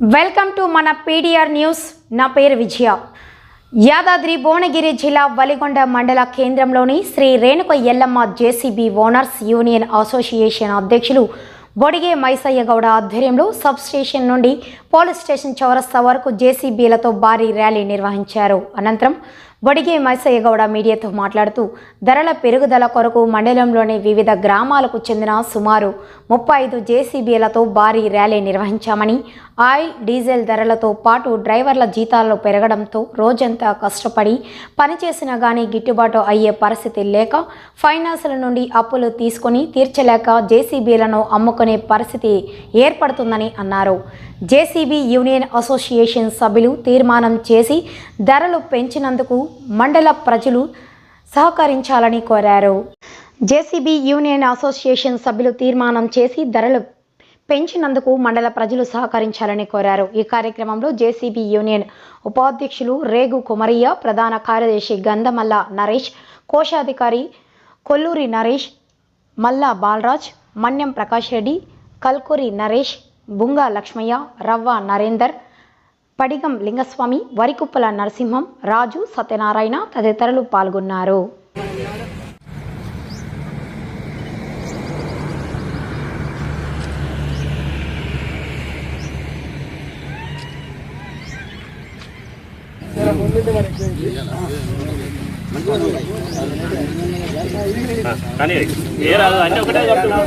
Welcome to మన PDR news. నా పేరు విజయ. యాదాద్రి భువనగిరి జిల్లా వలిగొండ మండల కేంద్రంలోని Shri Renuka Yellamma JCB owners union association అధ్యక్షులు బొడిగే మైసయ్య గౌడ ఆధ్వర్యంలో సబ్ స్టేషన్ నుండి పోలీస్ స్టేషన్ చౌరస్తా వరకు జేసీబీలతో భారీ ర్యాలీ నిర్వహించారు. అనంతరం బొడిగే మైసయ్యగౌడ మీడియాతో మాట్లాడుతూ ధరల పెరుగుదల కొరకు మండలంలోని వివిధ గ్రామాలకు చెందిన సుమారు ముప్పై ఐదు జేసీబీలతో భారీ ర్యాలీ నిర్వహించామని ఆయిల్ డీజిల్ ధరలతో పాటు డ్రైవర్ల జీతాలు పెరగడంతో రోజంతా కష్టపడి పనిచేసినా కానీ గిట్టుబాటు అయ్యే పరిస్థితి లేక ఫైనాన్సుల నుండి అప్పులు తీసుకొని తీర్చలేక జేసీబీలను అమ్ముకునే పరిస్థితి ఏర్పడుతుందని అన్నారు. జేసీబీ యూనియన్ అసోసియేషన్ సభ్యులు తీర్మానం చేసి ధరలు పెంచినందుకు మండల ప్రజలు సహకరించాలని కోరారు. జేసీబీ యూనియన్ అసోసియేషన్ సభ్యులు తీర్మానం చేసి ధరలు పెంచినందుకు మండల ప్రజలు సహకరించాలని కోరారు. ఈ కార్యక్రమంలో జేసీబీ యూనియన్ ఉపాధ్యక్షులు రేగు కుమరయ్య ప్రధాన కార్యదర్శి గంధమల్ల నరేష్ కోశాధికారి కొల్లూరి నరేష్ మల్లా బాలరాజ్ మన్యం ప్రకాష్ రెడ్డి కల్కూరి నరేష్ బుంగా లక్ష్మయ్య రవ్వ నరేందర్ పడిగం లింగస్వామి వరికుప్పల నరసింహం రాజు సత్యనారాయణ తదితరులు పాల్గొన్నారు. కానీ ఏ రాదు అంటే ఒకటే చెప్తున్నాను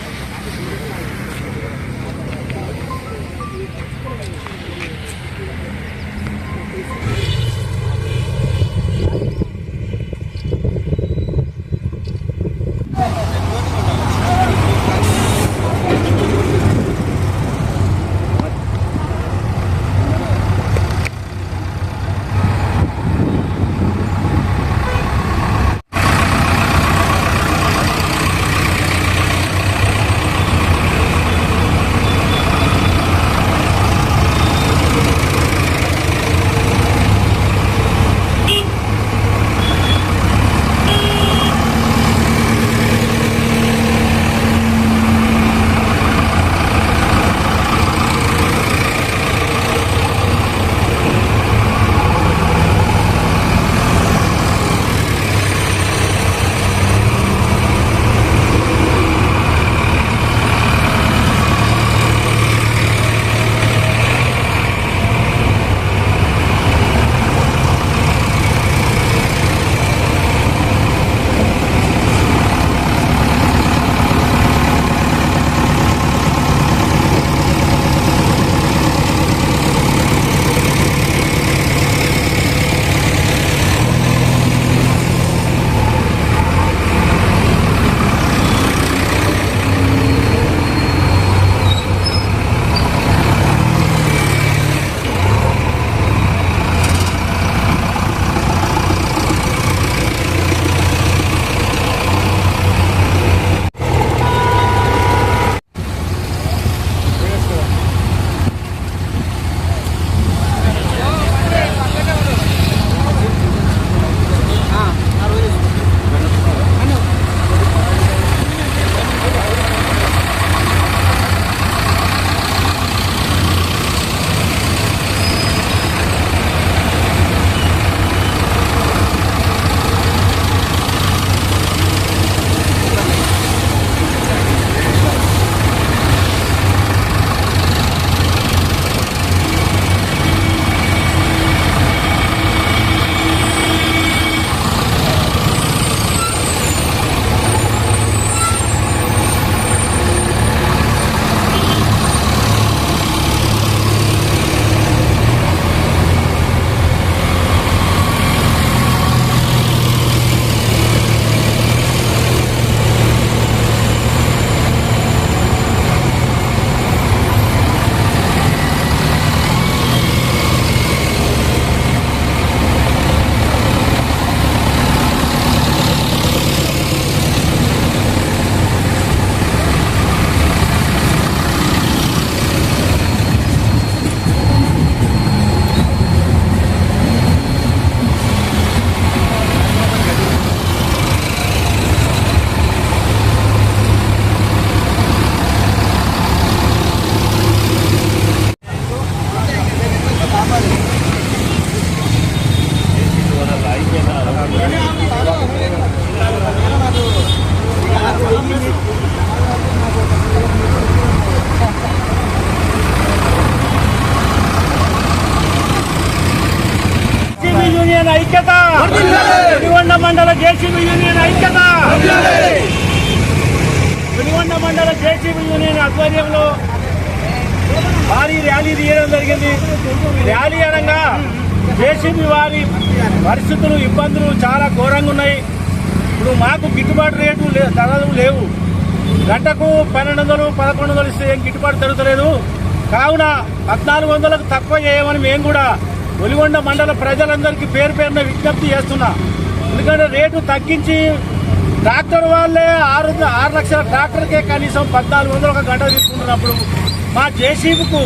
యూనియన్ ఐక్యత! వెనుగొండ మండల జేసీబీ యూనియన్ ఐక్యత! వెనుగొండ మండల జేసీబీ యూనియన్ ఆధ్వర్యంలో భారీ ర్యాలీ తీయడం జరిగింది. ర్యాలీ అనగా జేసీబీ వారి పరిస్థితులు ఇబ్బందులు చాలా ఘోరంగా ఉన్నాయి. ఇప్పుడు మాకు గిట్టుబాటు రేటు లే ధరలు లేవు. గంటకు పన్నెండు వందలు పదకొండు వందలు ఇస్తే ఏం గిట్టుబాటు జరుగుతలేదు. కావున పద్నాలుగు వందలకు తక్కువ చేయమని మేము కూడా ఒలిగొండ మండల ప్రజలందరికీ పేరు పేరున విజ్ఞప్తి చేస్తున్నా. ఎందుకంటే రేటు తగ్గించి ట్రాక్టర్ వాళ్ళే ఆరు ఆరు లక్షల ట్రాక్టర్కే కనీసం పద్నాలుగు వందలు ఒక గంట తీసుకుంటున్నప్పుడు మా జేసీబీకు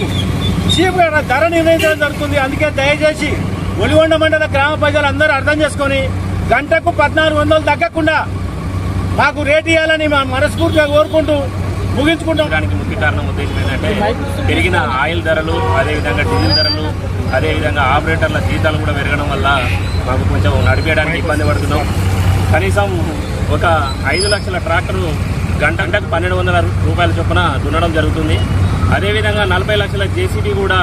చీప్ ధర నిర్ణయించడం జరుగుతుంది. అందుకే దయచేసి ఒలిగొండ మండల గ్రామ ప్రజలందరూ అర్థం చేసుకొని గంటకు పద్నాలుగు వందలు తగ్గకుండా మాకు రేట్ ఇవ్వాలని మా మనస్ఫూర్తిగా కోరుకుంటూ ముగించుకుంటాం. దానికి ముఖ్య కారణం ఉద్దేశం ఏంటంటే పెరిగిన ఆయిల్ ధరలు అదేవిధంగా డీజిల్ ధరలు అదేవిధంగా ఆపరేటర్ల జీతాలు కూడా పెరగడం వల్ల మాకు కొంచెం నడిపేయడానికి ఇబ్బంది పడుతున్నాం. కనీసం ఒక ఐదు లక్షల ట్రాక్టరు గంట గంటకు పన్నెండు వందల రూపాయల చొప్పున దున్నడం జరుగుతుంది. అదేవిధంగా నలభై లక్షల జేసీబీ కూడా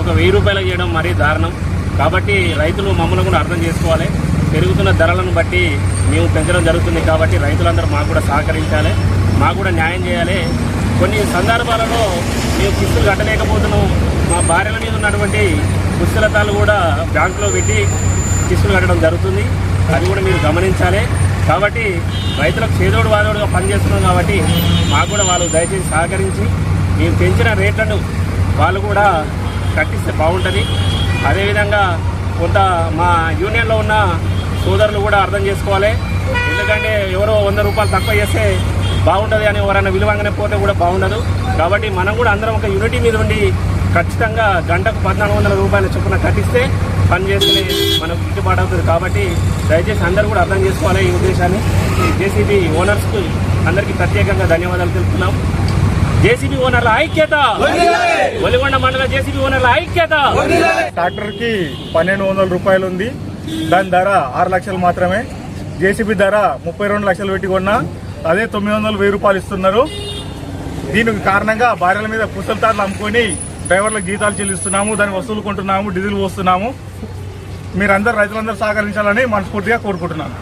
ఒక వెయ్యి రూపాయలు చేయడం మరీ దారుణం. కాబట్టి రైతులు మమ్మల్ని కూడా అర్థం చేసుకోవాలి. పెరుగుతున్న ధరలను బట్టి మేము పెంచడం జరుగుతుంది కాబట్టి రైతులందరూ మాకు కూడా సహకరించాలి. మాకు కూడా న్యాయం చేయాలి. కొన్ని సందర్భాలలో మేము కిస్తులు కట్టలేకపోతున్నాం. మా భార్యల మీద ఉన్నటువంటి పుస్తలతాలు కూడా బ్యాంకులో పెట్టి కిస్తులు కట్టడం జరుగుతుంది. అది కూడా మీరు గమనించాలి. కాబట్టి రైతులకు చేదోడు వాదోడుగా పనిచేస్తున్నాం కాబట్టి మాకు కూడా వాళ్ళు దయచేసి సహకరించి మేము పెంచిన రేట్లను వాళ్ళు కూడా కట్టిస్తే బాగుంటుంది. అదేవిధంగా కొంత మా యూనియన్లో ఉన్న సోదరులు కూడా అర్థం చేసుకోవాలి. ఎందుకంటే ఎవరో వంద రూపాయలు తక్కువ చేస్తే బాగుంటుంది అని ఎవరైనా విలువంగానే పోతే కూడా బాగుండదు. కాబట్టి మనం కూడా అందరం ఒక యూనిటీ మీద ఉండి ఖచ్చితంగా గంటకు పద్నాలుగు వందల రూపాయల చొప్పున కట్టిస్తే పని చేస్తే మనకు గిట్టుబాటు అవుతుంది. కాబట్టి దయచేసి అందరూ కూడా అర్థం చేసుకోవాలి ఈ ఉద్దేశాన్ని. ఈ జేసీబీ ఓనర్స్కి అందరికీ ప్రత్యేకంగా ధన్యవాదాలు తెలుపుతున్నాం. జేసీబీ ఓనర్ల ఐక్యత. ఒలిగొండ మండల జేసీబీ ఓనర్ల ఐక్యత. ట్రాక్టర్కి పన్నెండు వందల రూపాయలు ఉంది. దాని ధర ఆరు లక్షలు మాత్రమే. జేసీబీ ధర ముప్పై రెండు లక్షలు పెట్టి కొన్నా అదే తొమ్మిది వందలు వెయ్యి రూపాయలు ఇస్తున్నారు. దీనికి కారణంగా భార్యల మీద పుస్తలతాట్లు అమ్ముకొని డ్రైవర్లకు జీతాలు చెల్లిస్తున్నాము దాని వసూలు కొంటున్నాము డీజిల్ పోస్తున్నాము. మీరందరూ రైతులందరూ సహకరించాలని మనస్ఫూర్తిగా కోరుకుంటున్నాను.